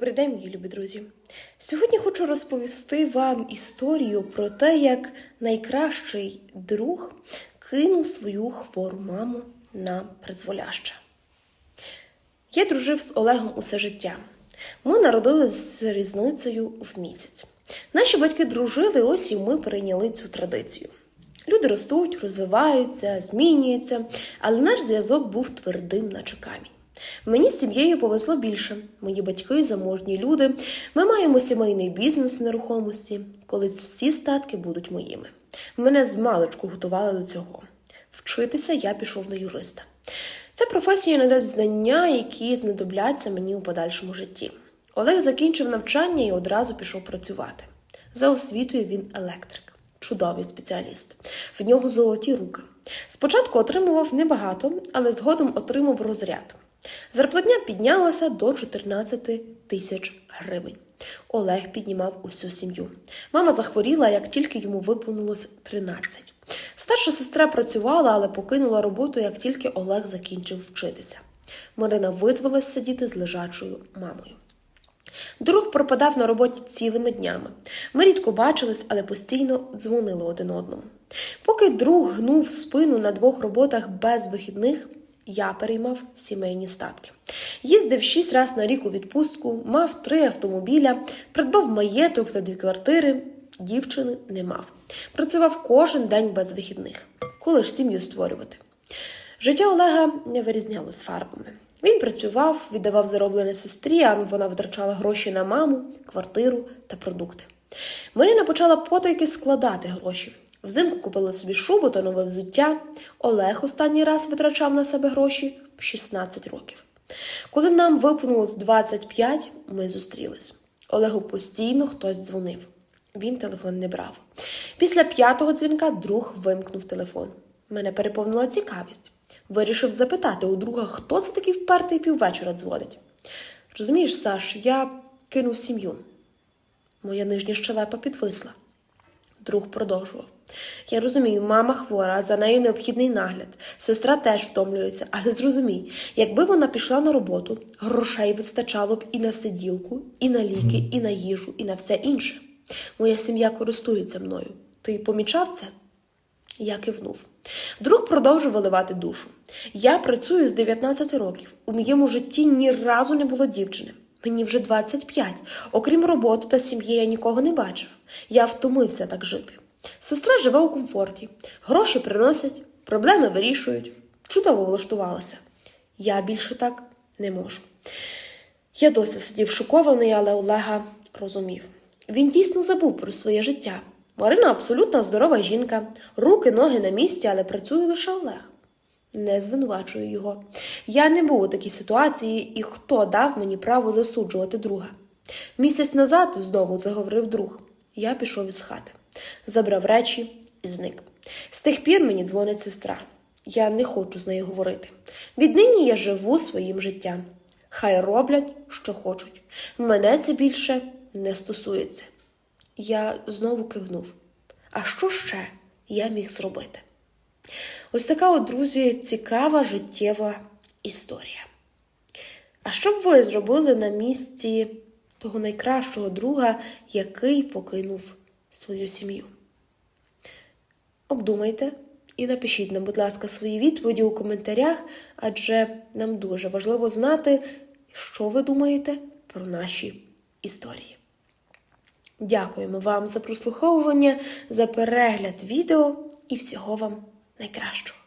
Добрий день, мої любі друзі. Сьогодні хочу розповісти вам історію про те, як найкращий друг кинув свою хвору маму на призволяще. Я дружив з Олегом усе життя. Ми народились з різницею в місяць. Наші батьки дружили, ось і ми перейняли цю традицію. Люди ростуть, розвиваються, змінюються, але наш зв'язок був твердим, наче камінь. Мені з сім'єю повезло більше. Мої батьки заможні люди. Ми маємо сімейний бізнес в нерухомості. Колись всі статки будуть моїми. Мене з маличку готували до цього. Вчитися я пішов на юриста. Ця професія надасть знання, які знадобляться мені у подальшому житті. Олег закінчив навчання і одразу пішов працювати. За освітою він електрик чудовий спеціаліст. В нього золоті руки. Спочатку отримував небагато, але згодом отримав розряд. Зарплатня піднялася до 14 тисяч гривень. Олег піднімав усю сім'ю. Мама захворіла, як тільки йому виповнилось 13. Старша сестра працювала, але покинула роботу, як тільки Олег закінчив вчитися. Марина визвалась сидіти з лежачою мамою. Друг пропадав на роботі цілими днями. Ми рідко бачились, але постійно дзвонили один одному. Поки друг гнув спину на двох роботах без вихідних, я переймав сімейні статки. Їздив шість разів на рік у відпустку, мав три автомобіля, придбав маєток та дві квартири. Дівчини не мав. Працював кожен день без вихідних. Коли ж сім'ю створювати? Життя Олега не вирізнялось фарбами. Він працював, віддавав зароблене сестрі, а вона витрачала гроші на маму, квартиру та продукти. Марина почала потайки складати гроші. Взимку купила собі шубу та нове взуття. Олег останній раз витрачав на себе гроші в 16 років. Коли нам виповнилось 25, ми зустрілись. Олегу постійно хтось дзвонив. Він телефон не брав. Після п'ятого дзвінка друг вимкнув телефон. Мене переповнила цікавість. Вирішив запитати у друга, хто це такий впертий піввечора дзвонить. Розумієш, Саш, я кинув сім'ю. Моя нижня щелепа підвисла. Друг продовжував. Я розумію, мама хвора, за нею необхідний нагляд. Сестра теж втомлюється, але зрозумій, якби вона пішла на роботу, грошей вистачало б і на сиділку, і на ліки, і на їжу, і на все інше. Моя сім'я користується мною. Ти помічав це? Я кивнув. Друг продовжив виливати душу. Я працюю з 19 років. У моєму житті ні разу не було дівчини. Мені вже 25. Окрім роботи та сім'ї, я нікого не бачив. Я втомився так жити. Сестра живе у комфорті, гроші приносять, проблеми вирішують. Чудово влаштувалася. Я більше так не можу. Я досі сидів шокований, але Олега розумів. Він дійсно забув про своє життя. Марина абсолютно здорова жінка, руки, ноги на місці, але працює лише Олег. Не звинувачую його. Я не був у такій ситуації, і хто дав мені право засуджувати друга. Місяць назад знову заговорив друг. Я пішов із хати, забрав речі і зник. З тих пір мені дзвонить сестра. Я не хочу з нею говорити. Віднині я живу своїм життям. Хай роблять, що хочуть. Мене це більше не стосується. Я знову кивнув. А що ще я міг зробити? Ось така, от, друзі, цікава життєва історія. А що б ви зробили на місці того найкращого друга, який покинув свою сім'ю? Обдумайте і напишіть нам, будь ласка, свої відповіді у коментарях, адже нам дуже важливо знати, що ви думаєте про наші історії. Дякуємо вам за прослуховування, за перегляд відео і всього вам найкращого.